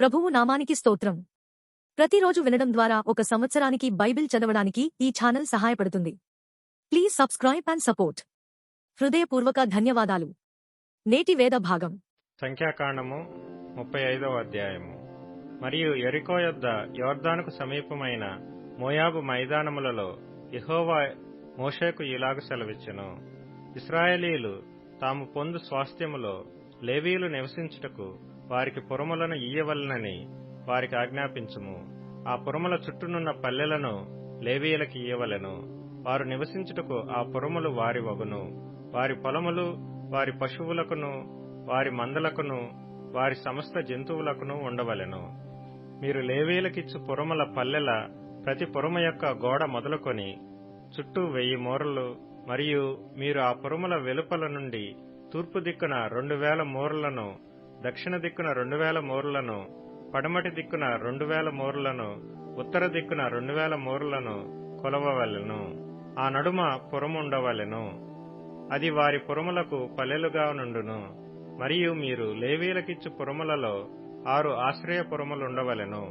ప్రభువు నామానికి స్తోత్రం. ప్రతిరోజు వినడం ద్వారా ఒక సంవత్సరానికి బైబిల్ చదవడానికి ఈ ఛానల్ సహాయపడుతుంది. Please subscribe and support. హృదయపూర్వక ధన్యవాదాలు. నేటి వేద భాగం. సంఖ్యాకాండము ముప్పై ఐదవ అధ్యాయము. మరియు ఎరికో యొద్ద యోర్దానుకు సమీపమైన మోయాబు మైదానములలో ఇహోవా మోషేకు ఇలాగ సెలవిచ్చెను. ఇస్రాయేలీలు తాము పొందు స్వాస్థ్యములో లేవీలు నివసించుటకు వారికి పురములను ఇయ్యవలనని వారికి ఆజ్ఞాపించుము. ఆ పురముల చుట్టూనున్న పల్లెలను లేవీయులకి ఇయ్యవలెను. వారు నివసించుటకు ఆ పురములు వారి వగును. వారి పొలములు వారి పశువులకును వారి మందలకును వారి సమస్త జంతువులకును ఉండవలెను. మీరు లేవీలకిచ్చు పురముల పల్లెల ప్రతి పురమ యొక్క గోడ మొదలుకొని చుట్టూ వెయ్యి మూరలు మరియు మీరు ఆ పురముల వెలుపల నుండి తూర్పు దిక్కున రెండు వేల మూరలను దక్షిణ దిక్కున రెండు వేల మూరలను పడమటి దిక్కున రెండు వేల మూరలను ఉత్తర దిక్కున రెండు వేల మూరలను కొలవవలెను. ఆ నడుమ పురముండవలెను. అది వారి పురములకు పల్లెలుగా నుండును. మరియు మీరు లేవీలకిచ్చు పురములలో ఆరు ఆశ్రయపురములుండవలెను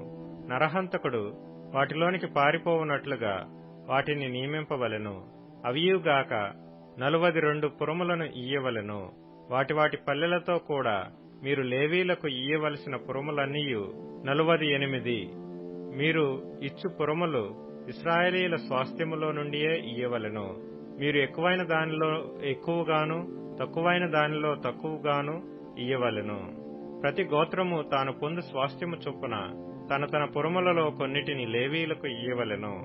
నరహంతకుడు వాటిలోనికి పారిపోవునట్లుగా వాటిని నియమింపవలెను. అవియుగాక నలువది రెండు పురములను ఇయ్యవలెను. వాటి వాటి పల్లెలతో కూడా మీరు లేవీలకు ఇయ్యవలసిన పురములన్నీయు నలువది ఎనిమిది. మీరు ఇచ్చు పురములు ఇస్రాయేలీల స్వాస్థ్యములో నుండియే ఇయ్యవలెను. మీరు ఎక్కువైన దానిలో ఎక్కువగాను తక్కువైన దానిలో తక్కువగాను ఇయ్యవలెను. ప్రతి గోత్రము తాను పొందు స్వాస్థ్యము చొప్పున తన తన పురములలో కొన్నిటిని లేవీలకు ఇయ్యవలను.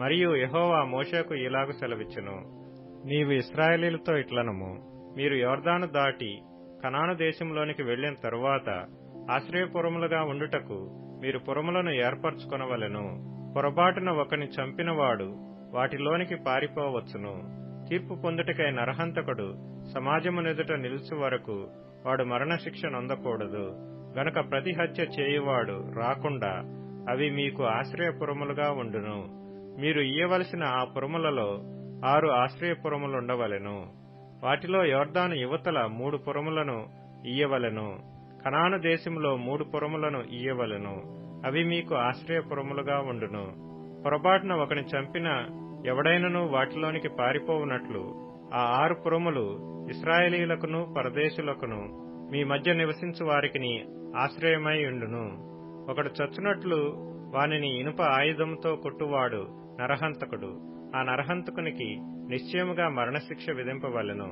మరియు యహోవా మోషకు ఇలాగు సెలవిచ్చును. నీవు ఇస్రాయేలీలతో ఇట్లనము. మీరు యోర్దాను దాటి కనాను దేశంలోనికి వెళ్ళిన తరువాత ఆశ్రయపురములుగా ఉండుటకు మీరు పురములను ఏర్పరచుకొనవలెను. పొరపాటున ఒకని చంపినవాడు వాటిలోనికి పారిపోవచ్చును. తీర్పు పొందుటకై నరహంతకుడు సమాజమునెదుట నిలుచు వరకు వాడు మరణశిక్ష నొందకూడదు. గనుక ప్రతి హత్య చేయువాడు రాకుండా అవి మీకు ఆశ్రయపురములుగా ఉండును. మీరు ఇయ్యవలసిన ఆ పురములలో ఆరు ఆశ్రయపురములుండవలెను. వాటిలో యోర్దాను యువతల మూడు పురములను ఇయ్యవలెను. కనాను దేశంలో మూడు పురములను ఇయ్యవలెను. అవి మీకు ఆశ్రయపురములుగా ఉండును. పొరపాటున ఒకని చంపిన ఎవడైనను వాటిలోనికి పారిపోవునట్లు ఆ ఆరు పురములు ఇస్రాయేలీలకును పరదేశులకును మీ మధ్య నివసించు వారికిని ఆశ్రయమై ఉండును. ఒకడు చచ్చునట్లు వానిని ఇనుప ఆయుధంతో కొట్టువాడు నరహంతకుడు. ఆ నరహంతకునికి నిశ్చయముగా మరణశిక్ష విధింపవలెను.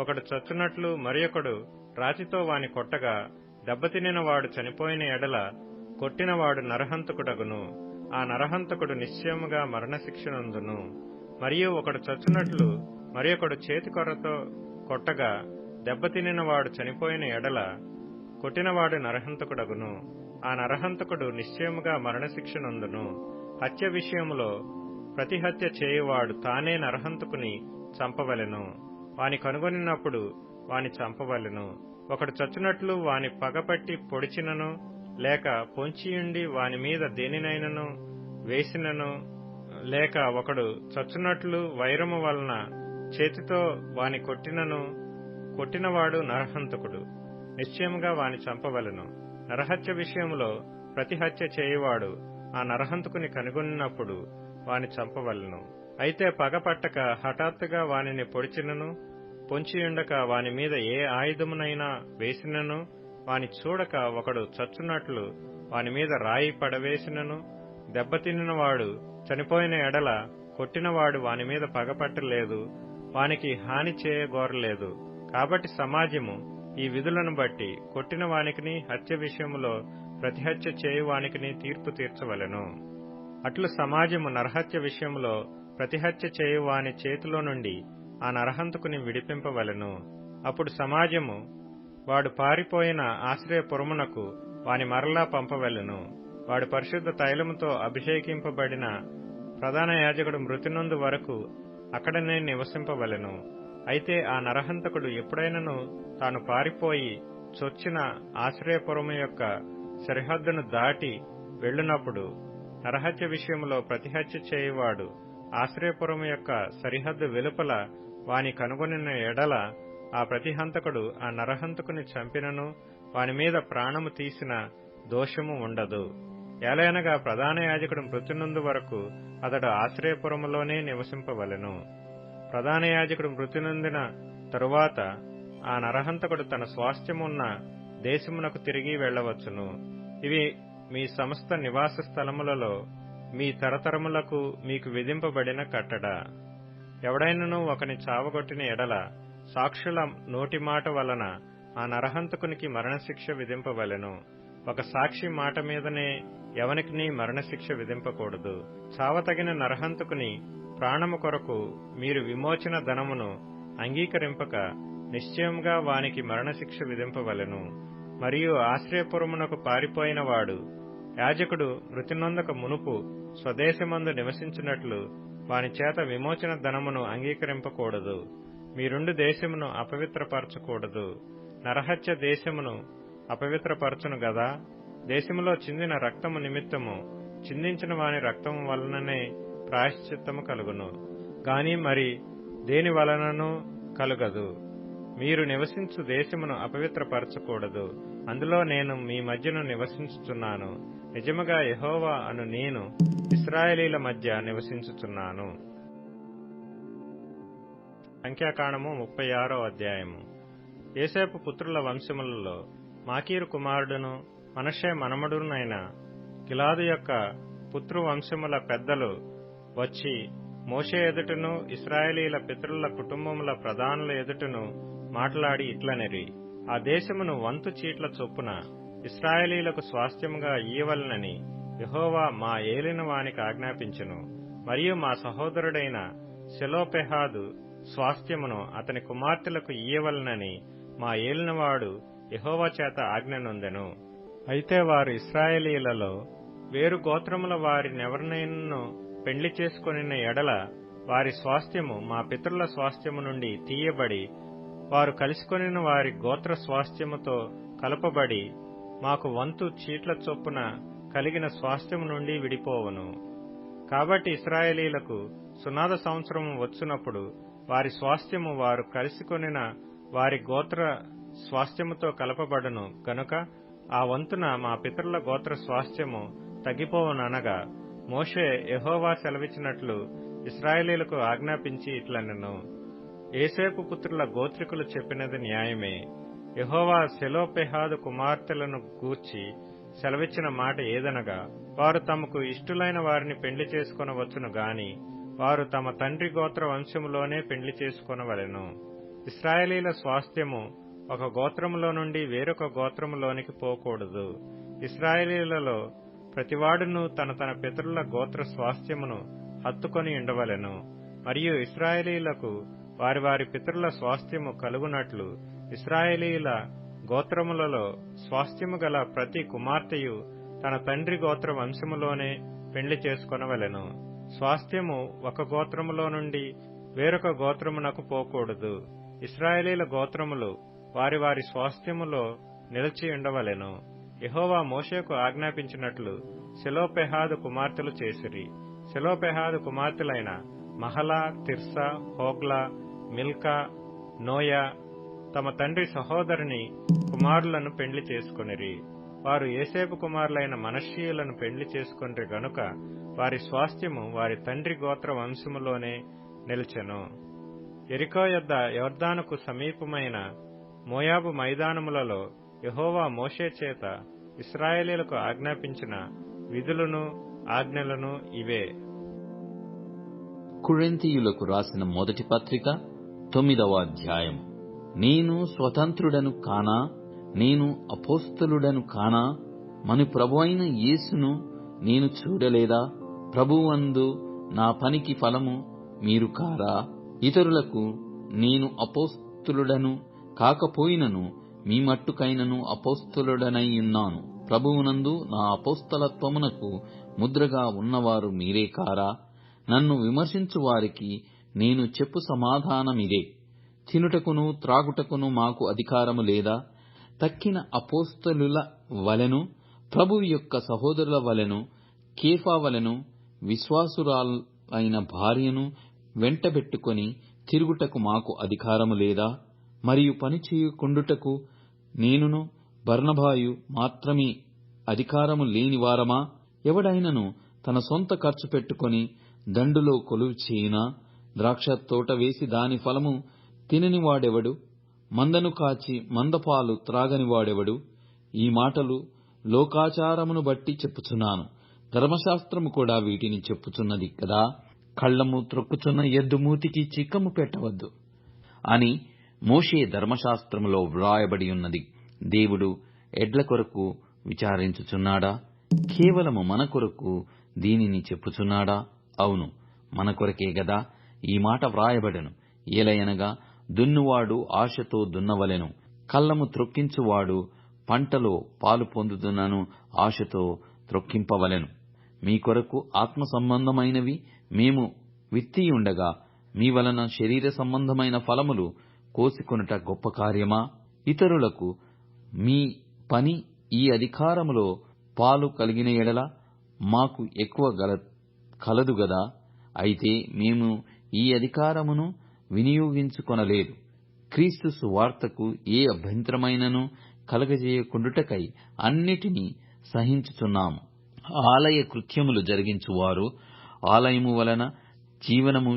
ఒకడు చచ్చునట్లు మరియొకడు రాతితో వాని కొట్టగా దెబ్బతినిన వాడు చనిపోయిన ఎడల కొట్టినవాడు నరహంతకుడగును. ఆ నరహంతకుడు నిశ్చయముగా మరణశిక్షనందును మరియు ఒకడు చచ్చునట్లు మరియొకడు చేతికొర్రతో కొట్టగా దెబ్బతినిన వాడు చనిపోయిన ఎడల కొట్టినవాడు నరహంతకుడగును. ఆ నరహంతకుడు నిశ్చయముగా మరణశిక్షనందును హత్య విషయములో ప్రతిహత్య చేయువాడు తానే నరహంతకుని చంపవలెను. వాని కనుగొనినప్పుడు వాని చంపవలెను. ఒకడు చచ్చునట్లు వాని పగపట్టి పొడిచినను లేక పొంచియుండి వాని మీద దేనినైనను వేసినను లేక ఒకడు చచ్చునట్లు వైరము వలన చేతితో వాని కొట్టినను కొట్టినవాడు నరహంతకుడు. నిశ్చయముగా వాని చంపవలెను. నరహత్య విషయంలో ప్రతిహత్య చేయువాడు ఆ నరహంతకుని కనుగొన్నప్పుడు వాని చంపవలెను. అయితే పగపట్టక హఠాత్తుగా వానిని పొడిచినను పొంచియుండక వాని మీద ఏ ఆయుధమునైనా వేసినను వాని చూడక ఒకడు చచ్చునట్లు వాని మీద రాయి పడవేసినను దెబ్బతిన్నవాడు చనిపోయిన ఎడల కొట్టినవాడు వాని మీద పగపట్టలేదు వానికి హాని చేయగోరలేదు. కాబట్టి సమాజము ఈ విధులను బట్టి కొట్టిన వానికిని హత్య విషయములో ప్రతిహత్య చేయువానికిని తీర్పు తీర్చవలెను. అట్లు సమాజము నరహత్య విషయంలో ప్రతిహత్య చేయువాని చేతిలో నుండి ఆ నరహంతకుని విడిపింపవలెను. అప్పుడు సమాజము వాడు పారిపోయిన ఆశ్రయపురమునకు వాని మరలా పంపవలెను. వాడు పరిశుద్ధ తైలముతో అభిషేకింపబడిన ప్రధాన యాజకుడు మృతినందు వరకు అక్కడనే నివసింపవలెను. అయితే ఆ నరహంతకుడు ఎప్పుడైనను తాను పారిపోయి చొచ్చిన ఆశ్రయపురము యొక్క సరిహద్దును దాటి వెళ్ళినప్పుడు నరహత్య విషయంలో ప్రతిహత్య చేయువాడు ఆశ్రయపురం యొక్క సరిహద్దు వెలుపల వాని కనుగొనిన ఎడల ఆ ప్రతిహంతకుడు ఆ నరహంతకుని చంపినను వాని మీద ప్రాణము తీసిన దోషము ఉండదు. ఏలైనగా ప్రధాన యాజకుడు మృతినందు వరకు అతడు ఆశ్రయపురములోనే నివసింపవలెను. ప్రధాన యాజకుడు మృతినందిన తరువాత ఆ నరహంతకుడు తన స్వాస్థ్యమున్న దేశమునకు తిరిగి వెళ్ళవచ్చును. ఇవి మీ సమస్త నివాస స్థలములలో మీ తరతరములకు మీకు విధింపబడిన కట్టడ. ఎవడైనను ఒకని చావగొట్టిన ఎడల సాక్షుల నోటి మాట వలన ఆ నరహంతకునికి మరణశిక్ష విధింపవలెను. ఒక సాక్షి మాట మీదనే ఎవనికి మరణశిక్ష విధింపకూడదు. చావతగిన నరహంతకుని ప్రాణము కొరకు మీరు విమోచన ధనమును అంగీకరింపక నిశ్చయంగా వానికి మరణశిక్ష విధింపవలెను. మరియు ఆశ్రయపురమునకు పారిపోయిన వాడు యాజకుడు మృతినొందక మునుపు స్వదేశమందు నివసించినట్లు వాని చేత విమోచన ధనమును అంగీకరింపకూడదు. మీరుండు దేశమును అపవిత్రపరచకూడదు. నరహత్య దేశమును అపవిత్రపరచును గదా? దేశములో చిందిన రక్తము నిమిత్తము చిందించిన వాని రక్తము వలననే ప్రాయశ్చిత్తము కలుగును. గాని మరి దేని వలనను కలుగదు? మీరు నివసించు దేశమును అపవిత్రపరచకూడదు. అందులో నేను మీ మధ్యను నివసించుచున్నాను. నిజముగా యహోవా అను నేను ఇస్రాయేలీల మధ్య నివసించుచున్నాను. సంఖ్యాకాండము ముప్పై ఆరో అధ్యాయము. ఏసేపు పుత్రుల వంశములలో మాకీరు కుమారుడును మనషే మనమడునైన గిలాదు యొక్క పుత్రువంశముల పెద్దలు వచ్చి మోషే ఎదుటను ఇస్రాయేలీల పితరుల కుటుంబముల ప్రధానుల ఎదుటను మాట్లాడి ఇట్లనెరి ఆ దేశమును వంతు చీట్ల చొప్పున ఇస్రాయేలీలకు స్వాస్థ్యముగా ఇయ్యవలనని యహోవా మా ఏలిన వానికి ఆజ్ఞాపించును. మరియు మా సహోదరుడైన శిలోపెహాదు స్వాస్థ్యమును అతని కుమార్తెలకు ఇయ్యవలనని మా ఏలినవాడు యహోవా చేత ఆజ్ఞనుందెను అయితే వారు ఇస్రాయేలీలలో వేరు గోత్రముల వారినెవరినైనను పెండ్లి చేసుకొనిన ఎడల వారి స్వాస్థ్యము మా పితరుల స్వాస్థ్యము నుండి తీయబడి వారు కలుసుకొనిన వారి గోత్ర స్వాస్థ్యముతో కలపబడి మాకు వంతు చీట్ల చొప్పున కలిగిన స్వాస్థ్యము నుండి విడిపోవను. కాబట్టి ఇస్రాయేలీలకు సునాద సంవత్సరము వచ్చినప్పుడు వారి స్వాస్థ్యము వారు కలిసికొనిన వారి గోత్ర స్వాస్థ్యముతో కలపబడను. గనుక ఆ వంతున మా పితరుల గోత్ర స్వాస్థ్యము తగ్గిపోవననగా మోషే యహోవా సెలవిచ్చినట్లు ఇస్రాయేలీలకు ఆజ్ఞాపించి ఇట్లనెను. ఏసేపు పుత్రుల గోత్రికులు చెప్పినది న్యాయమే. యహోవా సెలోపెహాదు కుమార్తెలను గూర్చి సెలవిచ్చిన మాట ఏదనగా వారు తమకు ఇష్టులైన వారిని పెండ్లి చేసుకొనవచ్చును గాని వారు తమ తండ్రి గోత్ర వంశములోనే పెండ్లి చేసుకొనవలెను. ఇస్రాయేలీల స్వాస్థ్యము ఒక గోత్రములో నుండి వేరొక గోత్రములోనికి పోకూడదు. ఇస్రాయేలీలలో ప్రతివాడును తన తన పితరుల గోత్ర స్వాస్థ్యమును హత్తుకొని ఉండవలెను. మరియు ఇస్రాయేలీలకు వారి వారి పితరుల స్వాస్థ్యము కలుగునట్లు ఇస్రాయేలీల గోత్రములలో స్వాస్థ్యము గల ప్రతి కుమార్తెయు తన తండ్రి గోత్ర వంశములోనే పెండ్లి చేసుకొనవలెను. స్వాస్థ్యము ఒక గోత్రములో నుండి వేరొక గోత్రమునకు పోకూడదు. ఇస్రాయేలీల గోత్రములు వారి వారి స్వాస్థ్యములో నిలిచి ఉండవలెను. యహోవా మోషేకు ఆజ్ఞాపించినట్లు శిలోపెహాదు కుమార్తెలు చేసిరి. Zelophehad కుమార్తెలైన Mahlah Tirzah Hoglah Milcah Noah తమ తండ్రి సహోదరుని కుమారులను పెండ్లి చేసుకొనిరి. వారు ఏసేపు కుమారులైన మనషీయులను పెండ్లి చేసుకొనిరి గనుక వారి స్వాస్థ్యము వారి తండ్రి గోత్ర వంశములోనే నిలిచెను. ఎరికో యొద్ద యోర్దానుకు సమీపమైన మోయాబు మైదానములలో యహోవా మోషే చేత ఇస్రాయేలీలకు ఆజ్ఞాపించిన విధులను ఆజ్ఞలను ఇవే. కురెంతీయులకు రాసిన మొదటి పత్రిక తొమ్మిదవ అధ్యాయం నేను స్వతంత్రుడను కానా? నేను అపోస్తలుడను కానా? మన ప్రభు అయిన యేసును నేను చూడలేదా? ప్రభువందు నా పనికి ఫలము మీరు కారా? ఇతరులకు నేను అపోస్తులుడను కాకపోయినను మీ మట్టుకైనను అపోస్తులుడనై ఉన్నాను. ప్రభువునందు నా అపోస్తలత్వమునకు ముద్రగా ఉన్నవారు మీరే కారా? నన్ను విమర్శించు వారికి నేను చెప్పు సమాధానమిదే. తినుటకును త్రాగుటకును మాకు అధికారము లేదా? తక్కిన అపోస్తలుల వలెను ప్రభు యొక్క సహోదరుల వలెను కేఫా వలెను విశ్వాసురాలైన భార్యను వెంటబెట్టుకొని తిరుగుటకు మాకు అధికారము లేదా? మరియు పనిచేయకుండుటకు నేనును బర్నబాయు మాత్రమే అధికారము లేని వారమా? ఎవడైనను తన సొంత ఖర్చు పెట్టుకొని దండులో కొలువు చేయినా? ద్రాక్ష తోట వేసి దాని ఫలము తినని వాడెవడు? మందను కాచి మందపాలు త్రాగని వాడెవడు? ఈ మాటలు లోకాచారమును బట్టి చెప్పుచున్నాను. ధర్మశాస్త్రము కూడా వీటిని చెప్పుచున్నది కదా? కళ్ళము త్రొక్కుచున్న ఎద్దు మూతికి చిక్కము పెట్టవద్దు. అని మోషే ధర్మశాస్త్రములో వ్రాయబడి ఉన్నది. దేవుడు ఎడ్ల కొరకు విచారించుచున్నాడా? కేవలము మన కొరకు దీనిని చెప్పుచున్నాడా? అవును మన కొరకే గదా ఈ మాట వ్రాయబడెను. ఏలయనగా దున్నువాడు ఆశతో దున్నవలెను. కళ్ళము త్రొక్కించువాడు పంటలో పాలు పొందుతున్నను ఆశతో త్రొక్కింపవలెను. మీ కొరకు ఆత్మ సంబంధమైనవి మేము విత్తియుండగా మీ వలన శరీర సంబంధమైన ఫలములు కోసికొనుట గొప్ప కార్యమా? ఇతరులకు మీ పని ఈ అధికారములో పాలు కలిగిన ఎడల మాకు ఎక్కువ గల కలదు గదా? అయితే మేము ఈ అధికారమును వినియోగించుకొనలేదు. క్రీస్తు సువార్తకు ఏ అభ్యంతరమైనను కలగజేయకుండుటకై అన్నిటినీ సహించుచున్నాము. ఆలయ కృత్యములు జరిగించువారు ఆలయము వలన జీవనము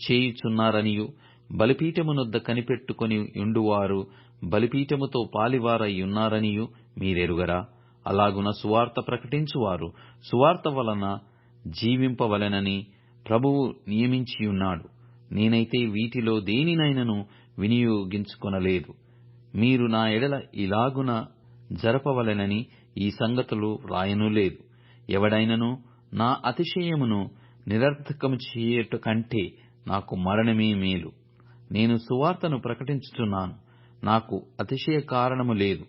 చేయుచున్నారనియు బలిపీఠమునొద్ద కనిపెట్టుకొని ఉండువారు బలిపీఠముతో పాలివారై ఉన్నారనియు మీరెరుగరా? అలాగున సువార్త ప్రకటించువారు సువార్త వలన జీవింపవలెనని ప్రభువు నియమించియున్నాడు. నేనైతే వీటిలో దేనినైనను వినియోగించుకొనలేదు. మీరు నా ఎడల ఇలాగున జరపవలెనని ఈ సంగతులు రాయను లేదు. ఎవడైనను నా అతిశయమును నిరర్థకము చేయుట కంటే నాకు మరణమే మేలు. నేను సువార్తను ప్రకటించుచున్నాను. నాకు అతిశయ కారణము లేదు.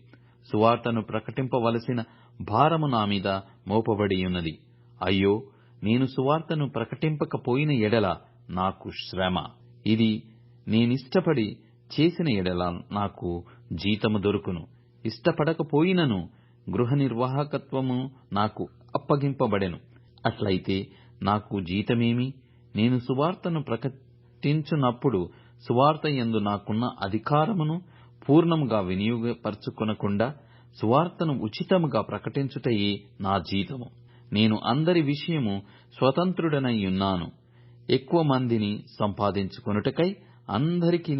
సువార్తను ప్రకటింపవలసిన భారము నా మీద మోపబడి ఉన్నది అయ్యో నేను సువార్తను ప్రకటింపకపోయిన ఎడల నాకు శ్రమ. ఇది నేనిష్టపడి చేసిన ఎడల నాకు జీతము దొరుకును. ఇష్టపడకపోయినను గృహ నిర్వాహకత్వము నాకు అప్పగింపబడెను. అట్లయితే నాకు జీతమేమి? నేను సువార్తను ప్రకటించున్నప్పుడు సువార్త ఎందు నాకున్న అధికారమును పూర్ణముగా వినియోగపరచుకొనకుండా సువార్తను ఉచితముగా ప్రకటించుటయే నా జీతము. నేను అందరి విషయము స్వతంత్రుడనై ఉన్నాను. ఎక్కువ మందిని సంపాదించుకొనుటకై అందరికీ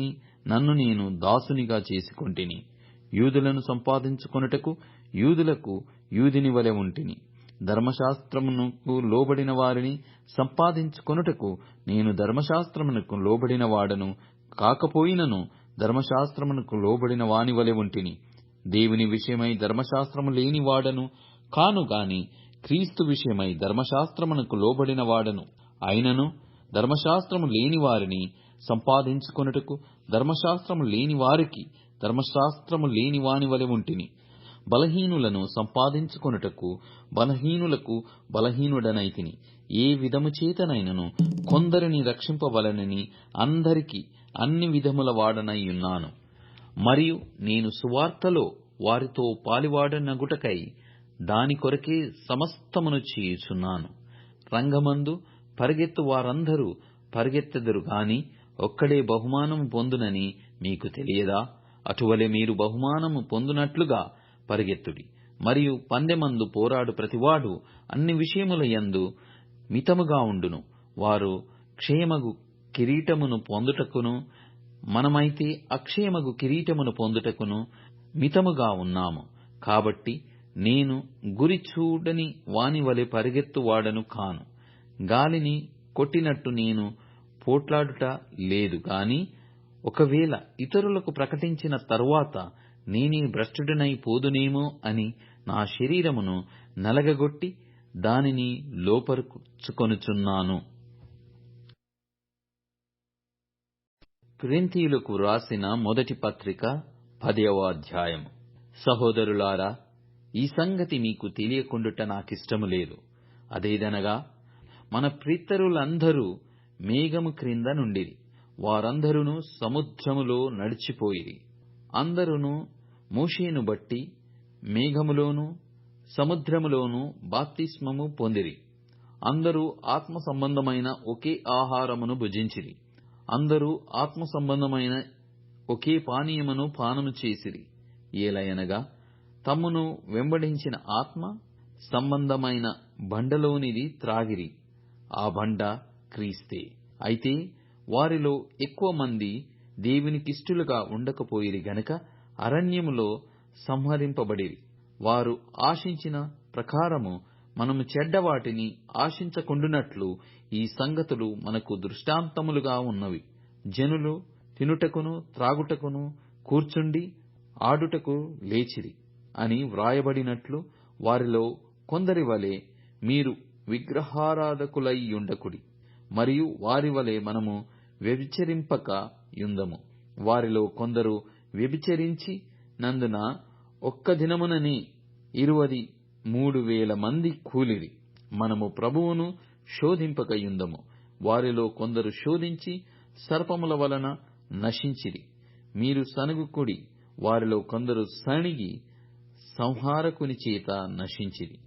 నన్ను నేను దాసునిగా చేసుకొంటిని. యూదులను సంపాదించుకొనుటకు యూదులకు యూదిని వలె ఉంటిని. ధర్మశాస్త్రమునకు లోబడిన వారిని సంపాదించుకొనుటకు నేను ధర్మశాస్త్రమునకు లోబడిన వాడను కాకపోయినను ధర్మశాస్త్రమునకు లోబడిన వాని వలె ఉంటిని. దేవుని విషయమై ధర్మశాస్త్రము లేని వాడను కాను గాని క్రీస్తు విషయమై ధర్మశాస్త్రమునకు లోబడిన వాడను. అయినను ధర్మశాస్త్రము లేని వారిని సంపాదించుకొనుటకు ధర్మశాస్త్రము లేని వారికి ధర్మశాస్త్రము లేని వాని వలె ఉంటిని. బలహీనులను సంపాదించుకొనుటకు బలహీనులకు బలహీనుడనైతిని. ఏ విధము చేతనైనను కొందరిని రక్షింపవలనని అందరికీ అన్ని విధముల వాడనై ఉన్నాను. మరియు నేను సువార్తలో వారితో పాలివాడనగుటకై దాని కొరకే సమస్తమును చేయుచున్నాను. రంగమందు పరిగెత్తు వారందరూ పరిగెత్తెదరు గాని ఒక్కడే బహుమానము పొందునని మీకు తెలియదా? అటువలే మీరు బహుమానము పొందునట్లుగా పరిగెత్తుడి. మరియు పందెమందు పోరాడు ప్రతివాడు అన్ని విషయముల యందు మితముగా ఉండును. వారు క్షేమగు కిరీటమును పొందుటకును మనమైతే అక్షయమగు కిరీటమును పొందుటకును మితముగా ఉన్నాము. కాబట్టి నేను గురి చూడని వాని వలె పరిగెత్తువాడను కాను. గాలిని కొట్టినట్టు నేను పోట్లాడుట లేదు. గాని ఒకవేళ ఇతరులకు ప్రకటించిన తరువాత నేనే భ్రష్టుడనై పోదునేమో అని నా శరీరమును నలగగొట్టి దానిని లోపరుచుకొనుచున్నాను క్రింతీయులకు రాసిన మొదటి పత్రిక పదవ అధ్యాయం. సహోదరులారా ఈ సంగతి మీకు తెలియకుండుట నాకిష్టము లేదు. అదేదనగా మన ప్రితరులందరూ మేఘము క్రింద నుండిరి. వారందరూ సముద్రములో నడిచిపోయిరి. అందరును మూషీను బట్టి మేఘములోను సముద్రములోను బాప్తిస్మము పొందిరి. అందరూ ఆత్మ సంబంధమైన ఒకే ఆహారమును భుజించిరి. అందరూ ఆత్మ సంబంధమైన ఒకే పానీయమును పానము చేసిరి. ఏలయనగా తమ్మును వెంబడించిన ఆత్మ సంబంధమైన బండలోనిది త్రాగిరి. ఆ బండ క్రీస్తే. అయితే వారిలో ఎక్కువ మంది దేవునికిష్టులుగా ఉండకపోయిరి గనక అరణ్యములో సంహరింపబడిరి. వారు ఆశించిన ప్రకారము మనము చెడ్డవాటిని ఆశించకుండునట్లు ఈ సంగతులు మనకు దృష్టాంతములుగా ఉన్నవి. జనులు తినుటకును త్రాగుటకును కూర్చుండి ఆడుటకు లేచిరి అని వ్రాయబడినట్లు వారిలో కొందరి వలె మీరు విగ్రహారాధకులయ్యుండకుడి. మరియు వారి వలె మనము వ్యభిచరింపక యుందము. వారిలో కొందరు వ్యభిచరించి నందున ఒక్క దినముననే ఇరువది మూడు వేల మంది కూలిరి. మనము ప్రభువును శోధింపక యుందము. వారిలో కొందరు శోధించి సర్పముల వలన నశించిరి. మీరు సనుగుకుడి. వారిలో కొందరు సణిగి సంహారకుని చేత నశించిరి.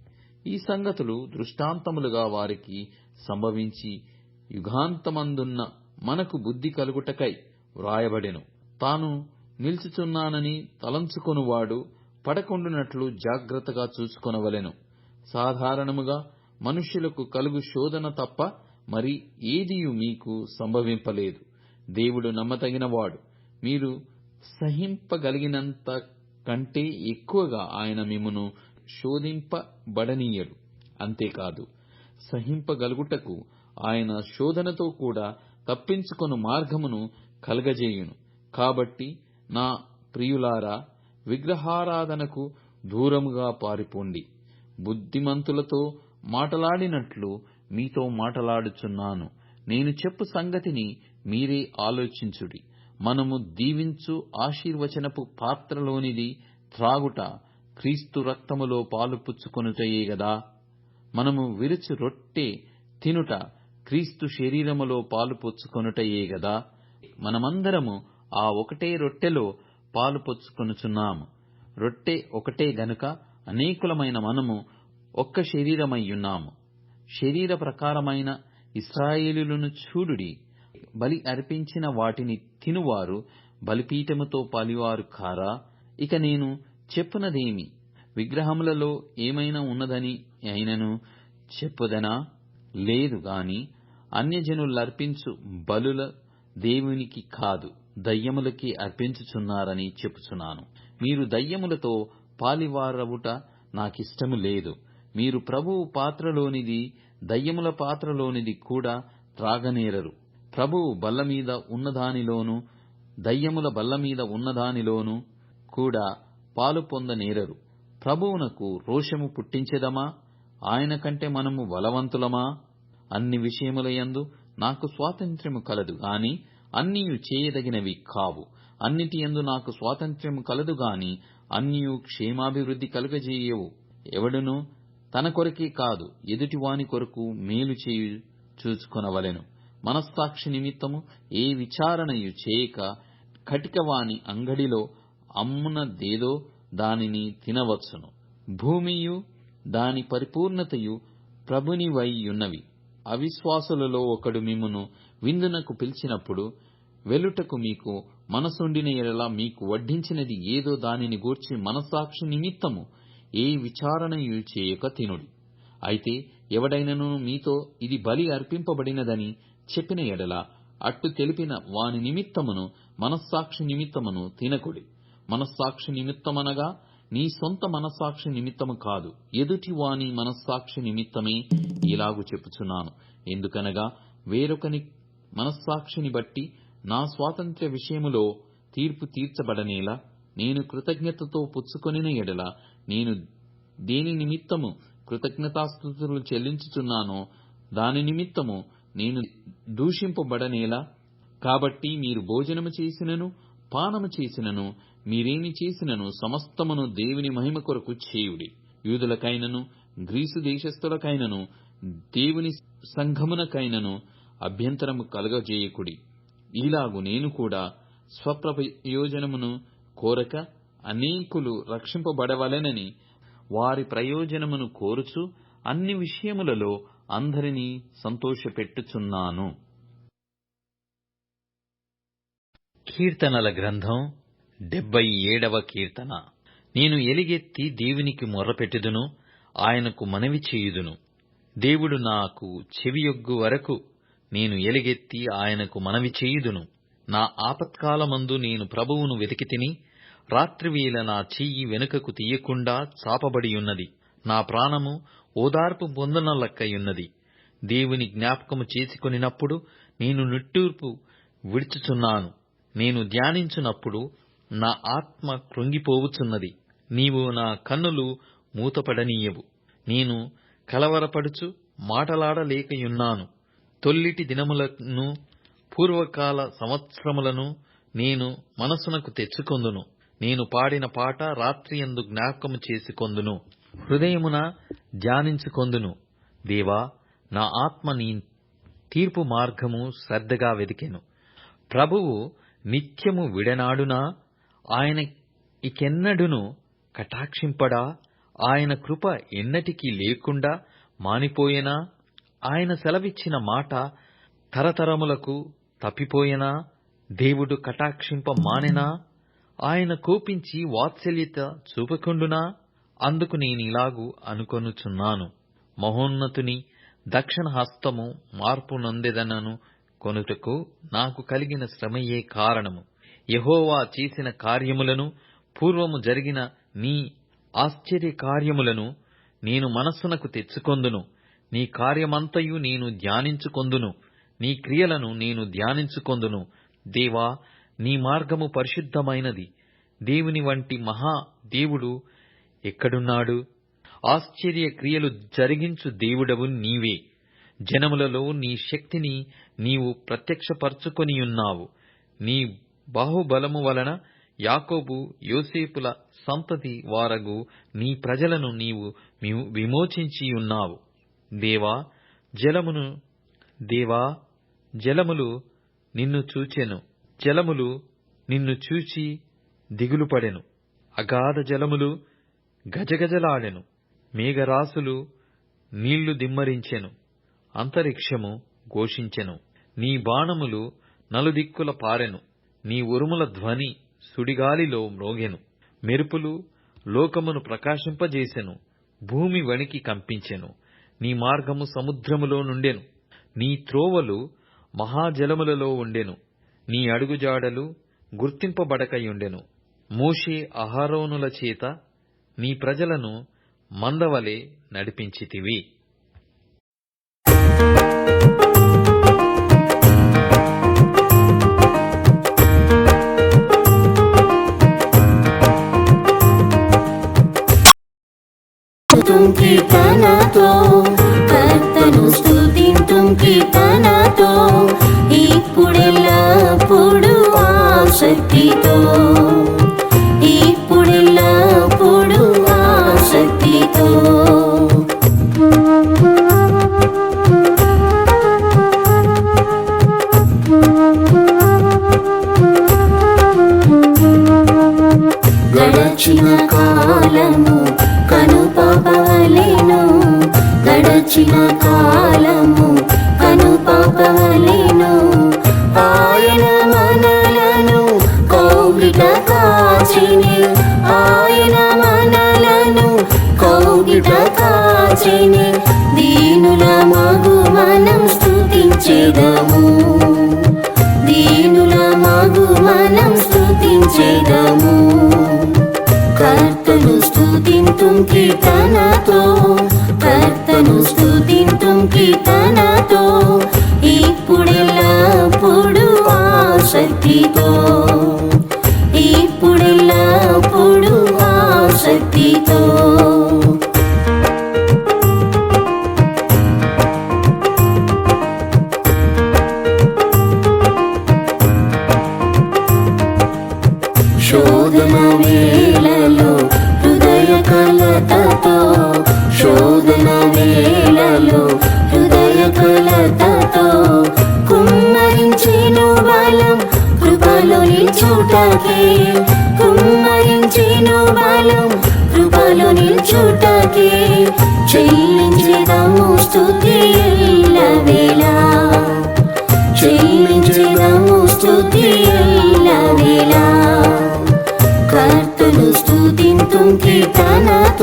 ఈ సంగతులు దృష్టాంతములుగా వారికి సంభవించి యుగాంతమందున్న మనకు బుద్ధి కలుగుటకై వ్రాయబడెను. తాను నిల్చుచున్నానని తలంచుకొనువాడు పడకుండునట్లు జాగ్రత్తగా చూసుకొనవలెను సాధారణముగా మనుష్యులకు కలుగు శోధన తప్ప మరి ఏదియు మీకు సంభవింపలేదు. దేవుడు నమ్మతగినవాడు మీరు సహింపగలిగినంత కంటే ఎక్కువగా ఆయన మిమ్మును శోధింపబడనీయడు అంతేకాదు సహింపగలుగుటకు ఆయన శోధనతో కూడా తప్పించుకొను మార్గమును కలగజేయును. కాబట్టి నా ప్రియులారా విగ్రహారాధనకు దూరముగా పారిపోండి. బుద్ధిమంతులతో మాటలాడినట్లు మీతో మాటలాడుచున్నాను. నేను చెప్పు సంగతిని మీరే ఆలోచించుడి. మనము దీవించు ఆశీర్వచనపు పాత్రలోనిది త్రాగుట క్రీస్తు రక్తములో పాలు పుచ్చుకొనుటయే గదా. మనము విరుచు రొట్టె తినుట క్రీస్తు శరీరములో పాలు పుచ్చుకొనుటయే గదా. మనమందరము ఆ ఒకటే రొట్టెలో పాలు పుచ్చుకొనుచున్నాము రొట్టె ఒకటే గనుక అనేకులమైన మనము ఒక్క శరీరమయ్యున్నాము శరీర ప్రకారమైన ఇస్రాయేలులను చూడుడి. బలి అర్పించిన వాటిని తినువారు బలిపీఠముతో పాలివారు కారా. ఇక నేను చెప్పునదేమి? విగ్రహములలో ఏమైనా ఉన్నదని అయినను చెప్పుదనా? లేదు గాని అన్యజనులర్పించు బలుల దేవునికి కాదు దయ్యములకి అర్పించుచున్నారని చెప్పుచున్నాను. మీరు దయ్యములతో పాలివారవుట నాకిష్టము లేదు. మీరు ప్రభువు పాత్రలోనిది దయ్యముల పాత్రలోనిది కూడా త్రాగనేరరు. ప్రభువు బల్ల మీద ఉన్నదానిలోను దయ్యముల బల్ల మీద ఉన్నదానిలోను కూడా పాలు పొందనేరరు. ప్రభువునకు రోషము పుట్టించెదమా? ఆయన కంటే మనము బలవంతులమా అన్ని విషయములయందు నాకు స్వాతంత్ర్యము కలదు గాని అన్నియు చేయదగినవి కావు. అన్నిటి యందు నాకు స్వాతంత్ర్యము కలదు గాని అన్నియు క్షేమాభివృద్ధి కలుగజేయవు. ఎవడును? తన కొరకే కాదు ఎదుటివాని కొరకు మేలు చేయు చూచుకొనవలెను. మనస్సాక్షి నిమిత్తము ఏ విచారణయు చేయక కటికవాని అంగడిలో అమ్మునదేదో దానిని తినవచ్చును. భూమియు దాని పరిపూర్ణతయు ప్రభునివైయున్నవి అవిశ్వాసులలో ఒకడు మిమ్మును విందునకు పిలిచినప్పుడు వెలుటకు మీకు మనసుండిన ఎడల మీకు వడ్డించినది ఏదో దానిని గూర్చి మనస్సాక్షి నిమిత్తము ఏ విచారణయు చేయక తినుడి. అయితే ఎవడైనను మీతో ఇది బలి అర్పింపబడినదని చెప్పిన ఎడల అట్టు తెలిపిన వాని నిమిత్తమును మనస్సాక్షి నిమిత్తమును తినకుడి. మనస్సాక్షి నిమిత్తమనగా నీ సొంత మనస్సాక్షి నిమిత్తము కాదు. ఎదుటివాని మనస్సాక్షి నిమిత్తమే ఇలాగు చెప్పుచున్నాను. ఎందుకనగా వేరొకని మనస్సాక్షిని బట్టి నా స్వాతంత్ర్య విషయములో తీర్పు తీర్చబడనేలా నేను కృతజ్ఞతతో పుచ్చుకొనిన ఎడల నేను దేని నిమిత్తము కృతజ్ఞతాస్థుతులు చెల్లించుచున్నానో దాని నిమిత్తము నేను దూషింపబడనేలా కాబట్టి మీరు భోజనము చేసినను పానము చేసినను మీరేమి చేసినను సమస్తమును దేవుని మహిమ కొరకు చేయుడి. యూదులకైనను గ్రీసు దేశస్థులకైనను దేవుని సంఘమునకైనను అభ్యంతరము కలగజేయకుడి. ఇలాగు నేను కూడా స్వప్రయోజనమును కోరక అనేకులు రక్షింపబడవలెనని వారి ప్రయోజనమును కోరుచు అన్ని విషయములలో అందరినీ సంతోషపెట్టుచున్నాను. కీర్తనల గ్రంథం డెబ్బై ఏడవ కీర్తన. నేను ఎలిగెత్తి దేవునికి మొర్రపెట్టుదును ఆయనకు మనవి చేయుదును. దేవుడు నాకు చెవియొగ్గు వరకు నేను ఎలిగెత్తి ఆయనకు మనవి చేయుదును. నా ఆపత్కాలమందు నేను ప్రభువును వెతికి తిని రాత్రివేళ నా చెయ్యి వెనుకకు తీయకుండా చాపబడియున్నది. నా ప్రాణము ఓదార్పు పొందనలక్కయున్నది దేవుని జ్ఞాపకము చేసుకొనినప్పుడు నేను నిట్టూర్పు విడుచుచున్నాను. నేను ధ్యానించునప్పుడు నా ఆత్మ కృంగిపోవుచున్నది. నీవు నా కన్నులు మూతపడనీయవు. నేను కలవరపడుచు మాటలాడలేకయున్నాను. తొల్లిటి దినములను పూర్వకాల సంవత్సరములను నేను మనసునకు తెచ్చుకొందును. నేను పాడిన పాట రాత్రియందు జ్ఞాపకము చేసుకొందును. హృదయమున ధ్యానించుకొందును. దేవా నా ఆత్మ నీ తీర్పు మార్గము శ్రద్ధగా వెదికెను. ప్రభువు నిత్యము విడనాడునా? ఆయన ఇకెన్నడును కటాక్షింపడా? ఆయన కృప ఎన్నటికీ లేకుండా మానిపోయేనా? ఆయన సెలవిచ్చిన మాట తరతరములకు తప్పిపోయేనా? దేవుడు కటాక్షింప మానెనా? ఆయన కోపించి వాత్సల్యత చూపకుండునా? అందుకు నేనిలాగు అనుకొనుచున్నాను. మహోన్నతుని దక్షిణ హస్తము మార్పు నొందెదనను కొనుటకు నాకు కలిగిన శ్రమయే కారణము. యహోవా చేసిన కార్యములను పూర్వము జరిగిన నీ ఆశ్చర్య కార్యములను నేను మనస్సునకు తెచ్చుకొందును. నీ కార్యమంతయు నేను ధ్యానించుకొందును. నీ క్రియలను నేను ధ్యానించుకొందును. దేవా నీ మార్గము పరిశుద్ధమైనది. దేవుని వంటి మహా దేవుడు ఎక్కడున్నాడు? ఆశ్చర్య క్రియలు జరిగించు దేవుడవు నీవే. జనములలో నీ శక్తిని నీవు ప్రత్యక్షపరచుకొనియున్నావు. నీ బాహుబలము వలన యాకోబు యోసేపుల సంతతి వారగు నీ ప్రజలను నీవు విమోచించియున్నావు. దేవా జలమును దేవా జలములు నిన్ను చూచెను. జలములు నిన్ను చూచి దిగులుపడెను. అగాధ జలములు గజగజలాడెను. మేఘరాశులు నీళ్ళు దిమ్మరించెను. అంతరిక్షము ఘోషించెను. నీ బాణములు నలుదిక్కుల పారెను. నీ ఉరుముల ధ్వని సుడిగాలిలో మ్రోగెను. మెరుపులు లోకమును ప్రకాశింపజేసెను. భూమి వణికి కంపించెను. నీ మార్గము సముద్రములో నుండెను. నీ త్రోవలు మహాజలములలో ఉండెను. నీ అడుగుజాడలు గుర్తింపబడకయుండెను. మోషే అహారోనుల చేత నీ ప్రజలను మందవలే నడిపించితివి. తనతో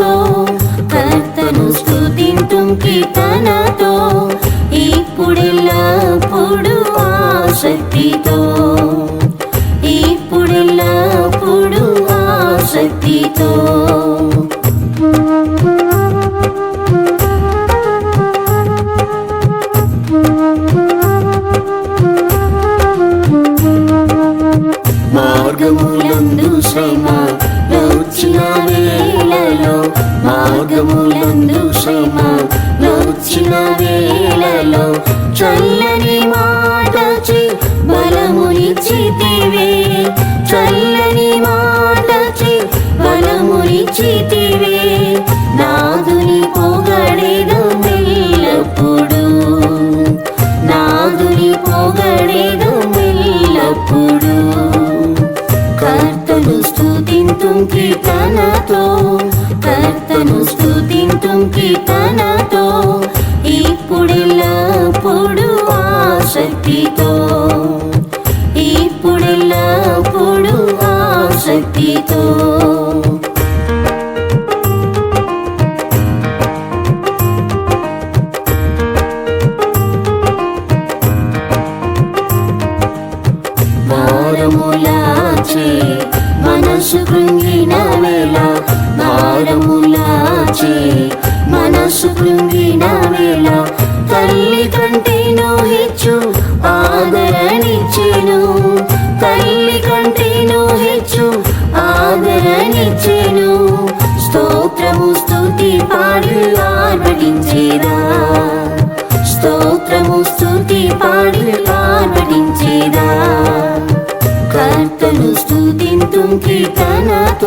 Oh.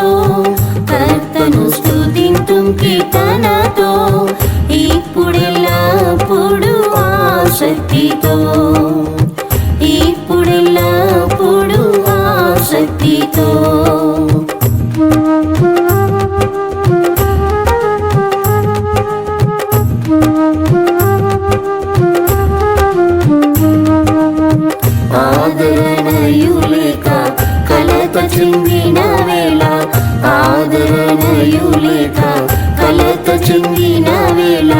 కీర్తనతో కర్తను స్థుతింతు కీర్తనతో ఇప్పుడెల్లప్పుడు ఆసక్తితో తెలియు లేక కలత చెందిన వేళ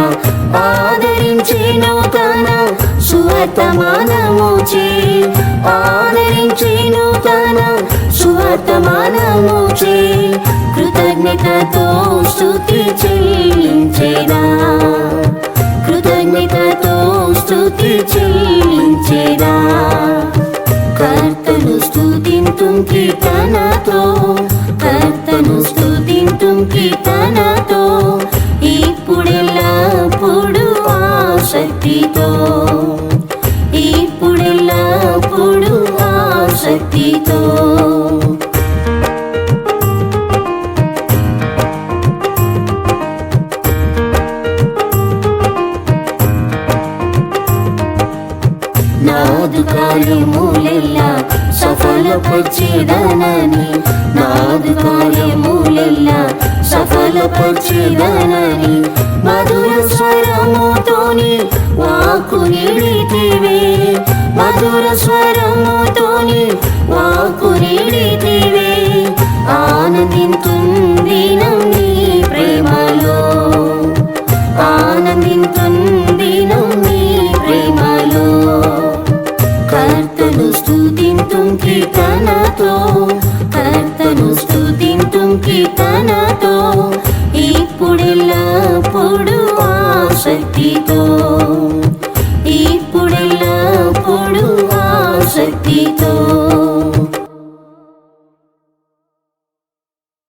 ఆదరించే నూతన సువర్తమానముచే. ఆదరించే నూతన సువర్తమానముచే. కృతజ్ఞతతో స్థుతి చెల్లించేనా కృతజ్ఞతతో స్థుతి చెల్లించేనా కర్తలు స్థుతింతు కీర్తనతో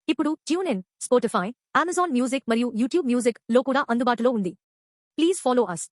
ఇప్పుడు ట్యూనిన్ స్పోటిఫై అమెజాన్ మ్యూజిక్ మరియు యూట్యూబ్ మ్యూజిక్లో కూడా అందుబాటులో ఉంది. Please follow us.